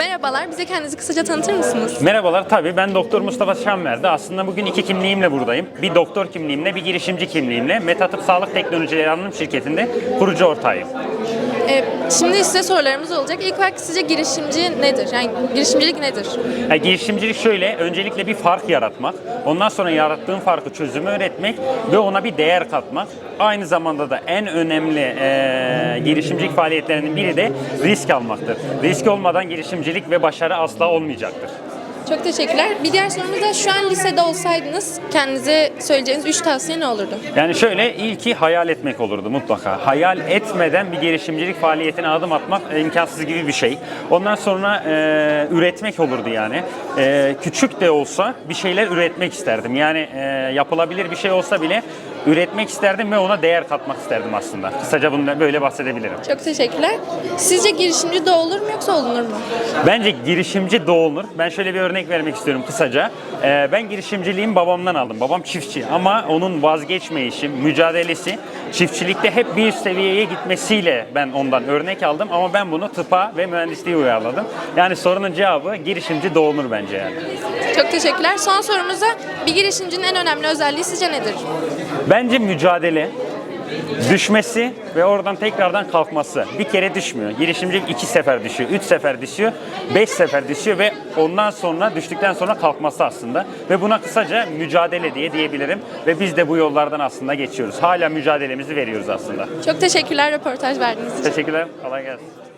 Merhabalar, bize kendinizi kısaca tanıtır mısınız? Merhabalar, tabii ben Doktor Mustafa Şanverdi. Aslında bugün iki kimliğimle buradayım. Bir doktor kimliğimle, bir girişimci kimliğimle. Metatıp Sağlık Teknolojileri Anonim Şirketi'nde kurucu ortağıyım. Ee, şimdi size sorularımız olacak. İlk olarak sizce girişimci nedir? Yani girişimcilik nedir? Yani girişimcilik şöyle, öncelikle bir fark yaratmak, ondan sonra yarattığın farkı çözümü üretmek ve ona bir değer katmak. Aynı zamanda da en önemli eee girişimcilik faaliyetlerinin biri de risk almaktır. Risk olmadan girişimcilik ve başarı asla olmayacaktır. Çok teşekkürler. Bir diğer sorumuz da şu an lisede olsaydınız kendinize söyleyeceğiniz 3 tavsiye ne olurdu? Yani şöyle ilki hayal etmek olurdu mutlaka. Hayal etmeden bir girişimcilik faaliyetine adım atmak imkansız gibi bir şey. Ondan sonra e, üretmek olurdu yani. E, küçük de olsa bir şeyler üretmek isterdim. Yani e, yapılabilir bir şey olsa bile üretmek isterdim ve ona değer katmak isterdim aslında. Kısaca bunu böyle bahsedebilirim. Çok teşekkürler. Sizce girişimci doğulur mu yoksa olunur mu? Bence girişimci doğulur. Ben şöyle bir örnek vermek istiyorum kısaca. Ee, ben girişimciliğimi babamdan aldım. Babam çiftçi ama onun vazgeçmeyişi, mücadelesi çiftçilikte hep bir üst seviyeye gitmesiyle ben ondan örnek aldım. Ama ben bunu tıpa ve mühendisliğe uyarladım. Yani sorunun cevabı girişimci doğulur bence yani. Çok teşekkürler. Son sorumuzda bir girişimcinin en önemli özelliği sizce nedir? Bence mücadele, düşmesi ve oradan tekrardan kalkması. Bir kere düşmüyor. Girişimcilik iki sefer düşüyor, üç sefer düşüyor, beş sefer düşüyor ve ondan sonra düştükten sonra kalkması aslında. Ve buna kısaca mücadele diye diyebilirim. Ve biz de bu yollardan aslında geçiyoruz. Hala mücadelemizi veriyoruz aslında. Çok teşekkürler röportaj verdiğiniz için. Teşekkürler. Kolay gelsin.